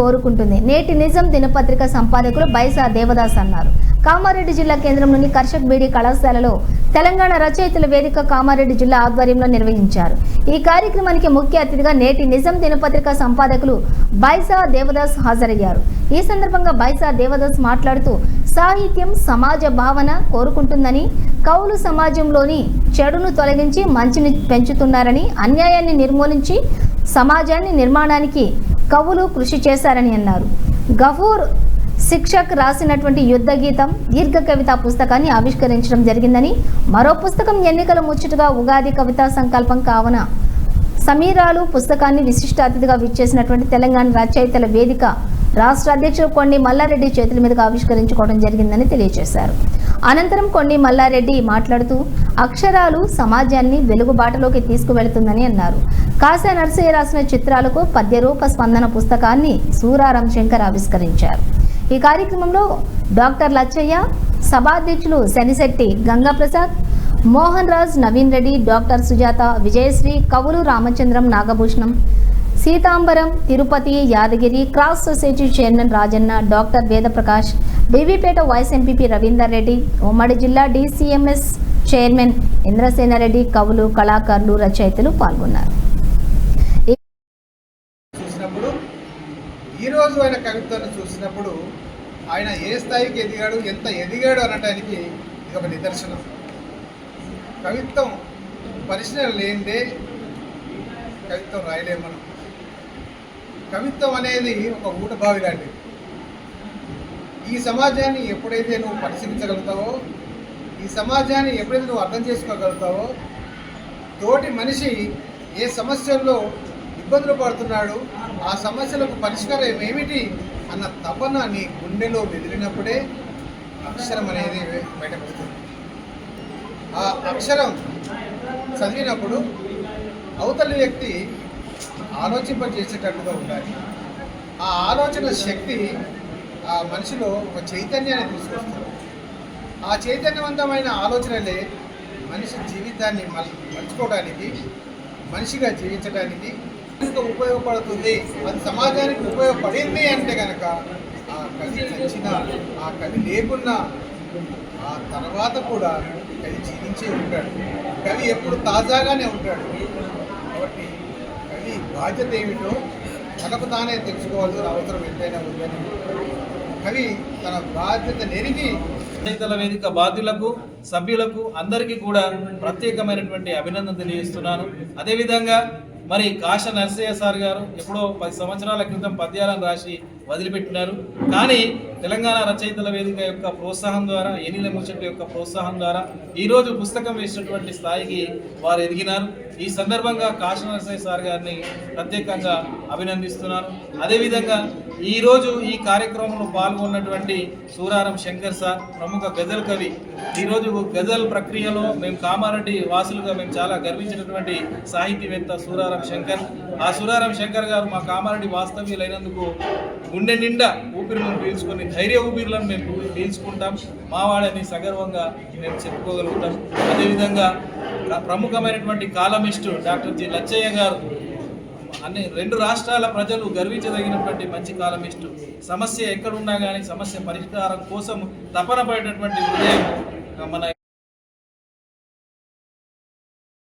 కోరుకుంటుంది. నేటి నిజం దినపత్రిక సంపాదకులు బైసా దేవదాస్ అన్నారు. కామారెడ్డి జిల్లా కేంద్రంలోని కర్షక్ బీడీ కళాశాలలో తెలంగాణ రచయితల వేదిక కామారెడ్డి జిల్లా ఆధ్వర్యంలో నిర్వహించారు. ఈ కార్యక్రమానికి ముఖ్య అతిథిగా నేటి నిజం దినపత్రిక సంపాదకులు బైసా దేవదాస్ హాజరయ్యారు. ఈ సందర్భంగా బైసా దేవదాస్ మాట్లాడుతూ సాహిత్యం సమాజ భావన కోరుకుంటుందని కౌలు సమాజంలోని చెడును తొలగించి మంచిని పెంచుతున్నారని అన్యాయాన్ని నిర్మూలించి సమాజాన్ని నిర్మాణానికి కవులు కృషి చేశారని అన్నారు. గఫూర్ శిక్షక్ రాసినటువంటి యుద్ధ గీతం దీర్ఘ కవితా పుస్తకాన్ని ఆవిష్కరించడం జరిగిందని మరో పుస్తకం ఎన్నికల ముచ్చటగా ఉగాది కవితా సంకల్పం కావున సమీరాలు పుస్తకాన్ని విశిష్ట అతిథిగా విచ్చేసినటువంటి తెలంగాణ రచయితల వేదిక రాష్ట్ర అధ్యక్షుడు కొన్ని మల్లారెడ్డి చేతుల మీదుగా ఆవిష్కరించుకోవడం జరిగిందని తెలియజేశారు. అనంతరం కొన్ని మల్లారెడ్డి మాట్లాడుతూ అక్షరాలు సమాజాన్ని వెలుగుబాటలోకి తీసుకువెళుతుందని అన్నారు. కాశా నర్సయ్య రాసిన చిత్రాలకు పద్యరూప స్పందన పుస్తకాన్ని సూరారాం శంకర్ ఆవిష్కరించారు. ఈ కార్యక్రమంలో డాక్టర్ లచ్చయ్య సభాధ్యక్షులు శనిశెట్టి గంగాప్రసాద్ మోహన్ రాజ్ నవీన్ రెడ్డి డాక్టర్ సుజాత విజయశ్రీ కవులు Ramachandram Nagabhushanam Seethambaram Tirupati Yadagiri cross society chairman Rajanna doctor Vedaprakash Bibipet vice MPP Ravinder Reddy ఉమ్మడి జిల్లా డీసీఎంఎస్ చైర్మన్ ఇంద్రసేనారెడ్డి కవులు కళాకారులు రచయితలు పాల్గొన్నారు. చూసినప్పుడు ఈరోజు ఆయన కవిత్వాన్ని చూసినప్పుడు ఆయన ఏ స్థాయికి ఎదిగాడు ఎంత ఎదిగాడు అనటానికి ఇది ఒక నిదర్శనం. కవిత్వం పరిశీలన లేనిదే కవిత్వం రాయలేము మనం. కవిత్వం అనేది ఒక ఊటబావి లాంటిది. ఈ సమాజాన్ని ఎప్పుడైతే నువ్వు పరిశీలించగలుగుతావో ఈ సమాజాన్ని ఎప్పుడైతే నువ్వు అర్థం చేసుకోగలుగుతావో తోటి మనిషి ఏ సమస్యల్లో ఇబ్బందులు పడుతున్నాడు ఆ సమస్యలకు పరిష్కారం ఏమిటి అన్న తపన నీ గుండెలో వెదిలినప్పుడే అక్షరం అనేది బయటపడుతుంది ఆ అక్షరం చదివినప్పుడు అవతలి వ్యక్తి ఆలోచింపజేసేటట్టుగా ఉండాలి. ఆ ఆలోచన శక్తి ఆ మనిషిలో ఒక చైతన్యాన్ని తీసుకొస్తుంది. ఆ చైతన్యవంతమైన ఆలోచనలే మనిషి జీవితాన్ని మలుచుకోవడానికి మనిషిగా జీవించడానికి ఉపయోగపడుతుంది అది సమాజానికి ఉపయోగపడింది అంటే కనుక ఆ కవి చచ్చిన ఆ కవి లేకున్నా ఆ తర్వాత కూడా కవి జీవించే ఉంటాడు. కవి ఎప్పుడు తాజాగానే ఉంటాడు. కాబట్టి బాధ్యత ఏమిటో తనకు తానే తెలుసుకోవాల్సిన అవసరం ఎంతైనా ఉందని కవి తన బాధ్యత నెరిగి రచయితల వేదిక బాధ్యులకు సభ్యులకు అందరికీ కూడా ప్రత్యేకమైనటువంటి అభినందన తెలియజేస్తున్నాను. అదేవిధంగా మరి కాశ నరసయ్య సార్ గారు ఎప్పుడో పది సంవత్సరాల క్రితం పద్యాలను రాసి వదిలిపెట్టినారు. కానీ తెలంగాణ రచయితల వేదిక యొక్క ప్రోత్సాహం ద్వారా ఎనిల ముచ్చట యొక్క ప్రోత్సాహం ద్వారా ఈరోజు పుస్తకం వేసినటువంటి స్థాయికి వారు ఎదిగినారు. ఈ సందర్భంగా కాశీనరసయ్య సార్ గారిని ప్రత్యేకంగా అభినందిస్తున్నాను. అదేవిధంగా ఈరోజు ఈ కార్యక్రమంలో పాల్గొన్నటువంటి సూరారం శంకర్ సార్ ప్రముఖ గజల్ కవి. ఈరోజు గజల్ ప్రక్రియలో మేము కామారెడ్డి వాసులుగా మేము చాలా గర్వించినటువంటి సాహితీవేత్త సూరారం శంకర్. ఆ సూరారం శంకర్ గారు మా కామారెడ్డి వాస్తవ్యులైనందుకు గుండె నిండా ఊపిరిలను పీల్చుకొని ధైర్య ఊపిరిలను మేము పీల్చుకుంటాం. మా వాళ్ళని సగర్వంగా మేము చెప్పుకోగలుగుతాం. అదేవిధంగా ప్రముఖమైనటువంటి కాలమిస్టు డాక్టర్ జి. లచ్చయ్య గారు అన్ని రెండు రాష్ట్రాల ప్రజలు గర్వించదగినటువంటి మంచి కాలమిస్టు. సమస్య ఎక్కడున్నా కానీ సమస్య పరిష్కారం కోసం తపన పడేటటువంటి హృదయం మన